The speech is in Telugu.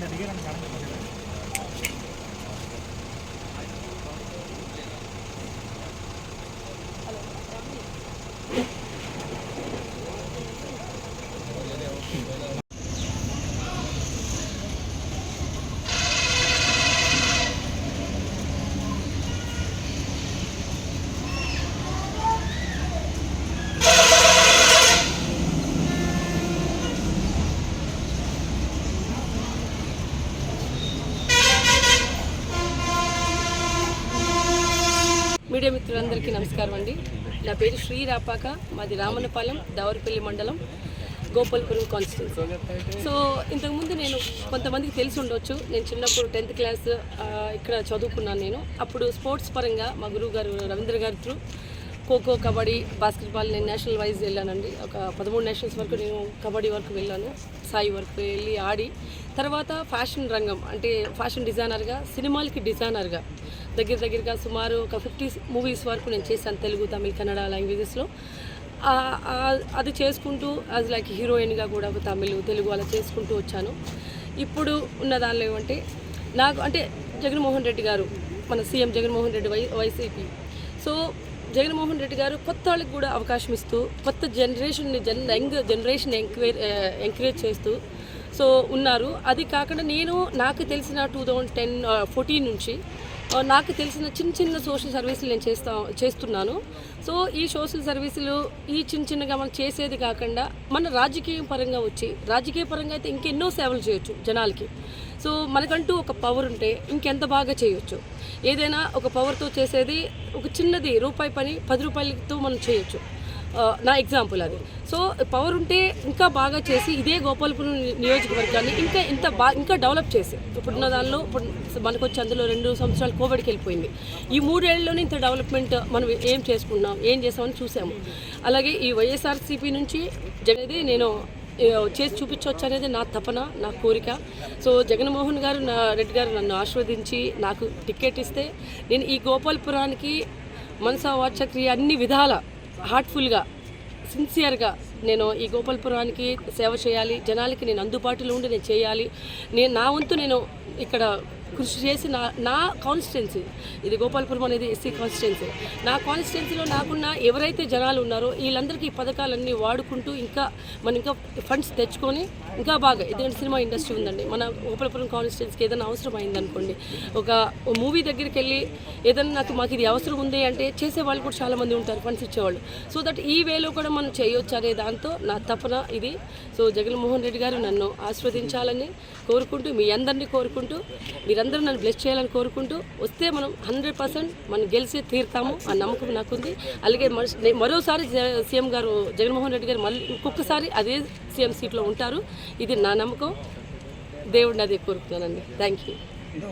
இந்த நிகரம் கடந்து கொண்டது మీడియా మిత్రులందరికీ నమస్కారం అండి. నా పేరు శ్రీ రాపాక మాది రామన్నపాలెం దవరపల్లి మండలం గోపాల్పురం కాన్స్టిట్యూన్సీ. సో ఇంతకుముందు నేను కొంతమందికి తెలిసి ఉండొచ్చు. నేను చిన్నప్పుడు టెన్త్ క్లాస్ ఇక్కడ చదువుకున్నాను నేను. అప్పుడు స్పోర్ట్స్ పరంగా మా గురువు గారు రవీంద్ర గారి త్రూ ఖోఖో కబడ్డీ బాస్కెట్బాల్ నేను నేషనల్ వైజ్ వెళ్ళానండి. ఒక పదమూడు నేషనల్స్ వరకు నేను కబడ్డీ వరకు వెళ్ళాను. సాయి వరకు వెళ్ళి ఆడి తర్వాత ఫ్యాషన్ రంగం అంటే ఫ్యాషన్ డిజైనర్గా సినిమాలకి డిజైనర్గా దగ్గర దగ్గరగా సుమారు ఒక ఫిఫ్టీ మూవీస్ వరకు నేను చేశాను తెలుగు తమిళ్ కన్నడ లాంగ్వేజెస్లో. అది చేసుకుంటూ అది లైక్ హీరోయిన్గా కూడా తమిళ్ తెలుగు అలా చేసుకుంటూ వచ్చాను. ఇప్పుడు ఉన్న దానిలో ఏమంటే నాకు అంటే జగన్మోహన్ రెడ్డి గారు మన CM Jaganmohan Reddy Y YCP. So Jaganmohan Reddy గారు కొత్త వాళ్ళకి కూడా అవకాశం ఇస్తూ కొత్త జనరేషన్ని జన్ యంగ్ జనరేషన్ ఎంక్వైర్ ఎంకరేజ్ చేస్తూ సో ఉన్నారు. అది కాకుండా నేను నాకు తెలిసిన టూ థౌజండ్ టెన్ ఫోర్టీన్ నుంచి నాకు తెలిసిన చిన్న చిన్న సోషల్ సర్వీసులు నేను చేస్తా చేస్తున్నాను. సో ఈ సోషల్ సర్వీసులు ఈ చిన్న చిన్నగా మనం చేసేది కాకుండా మన రాజకీయ పరంగా వచ్చి రాజకీయ పరంగా అయితే ఇంకెన్నో సేవలు చేయొచ్చు జనాలకి. సో మనకంటూ ఒక పవర్ ఉంటే ఇంకెంత బాగా చేయొచ్చు. ఏదైనా ఒక పవర్తో చేసేది ఒక చిన్నది రూపాయి పని పది రూపాయలతో మనం చేయొచ్చు. నా ఎగ్జాంపుల్ అది. సో పవర్ ఉంటే ఇంకా బాగా చేసి ఇదే గోపాలపురం నియోజకవర్గాన్ని ఇంకా ఇంత బా ఇంకా డెవలప్ చేసి ఇప్పుడున్న దానిలో ఇప్పుడు మనకు వచ్చి అందులో రెండు సంవత్సరాలు కోవిడ్కి వెళ్ళిపోయింది ఈ మూడేళ్ళలోనే ఇంత డెవలప్మెంట్ మనం ఏం చేసుకున్నాం ఏం చేసామని చూసాము. అలాగే ఈ వైఎస్ఆర్సీపీ నుంచి అనేది నేను చేసి చూపించవచ్చు అనేది నా తపన నా కోరిక. సో జగన్మోహన్ గారు నా రెడ్డి గారు నన్ను ఆశీర్వదించి నాకు టికెట్ ఇస్తే నేను ఈ గోపాలపురానికి మనసా వాచక్రియ అన్ని విధాల హార్ట్ఫుల్గా సిన్సియర్గా నేను ఈ గోపాలపురానికి సేవ చేయాలి జనాలకి నేను అందుబాటులో ఉండి నేను చేయాలి. నేను నా వంతు నేను ఇక్కడ కృషి చేసి నా నా కాన్స్టిట్యున్సీ ఇది గోపాలపురం అనేది ఎస్సీ కాన్స్టిట్యున్సీ నా కాన్స్టిట్యున్సీలో నాకున్న ఎవరైతే జనాలు ఉన్నారో వీళ్ళందరికీ ఈ పథకాలన్నీ వాడుకుంటూ ఇంకా మనం ఇంకా ఫండ్స్ తెచ్చుకొని ఇంకా బాగా ఎందుకంటే సినిమా ఇండస్ట్రీ ఉందండి. మన గోపాలపురం కాన్స్టిట్యున్సీకి ఏదైనా అవసరం అయిందనుకోండి. ఒక మూవీ దగ్గరికి వెళ్ళి ఏదైనా నాకు మాకు ఇది అవసరం ఉంది అంటే చేసే వాళ్ళు కూడా చాలామంది ఉంటారు ఫండ్స్ ఇచ్చేవాళ్ళు. సో దట్ ఈ వేలో కూడా మనం చేయొచ్చు అనే దాంతో నా తపన ఇది. సో జగన్మోహన్ రెడ్డి గారు నన్ను ఆస్వాదించాలని కోరుకుంటూ మీ అందరినీ కోరుకుంటూ మీరు మీరందరూ నన్ను బ్లెస్ చేయాలని కోరుకుంటూ వస్తే మనం హండ్రెడ్ పర్సెంట్ మనం గెలిచి తీరుతాము ఆ నమ్మకం నాకుంది. అలాగే మరోసారి జ- సీఎం గారు జగన్మోహన్ రెడ్డి గారు మళ్ళీ ఇంకొకసారి అదే సీఎం సీట్లో ఉంటారు. ఇది నా నమ్మకం. దేవుడిని అదే కోరుకున్నానండి. Thank you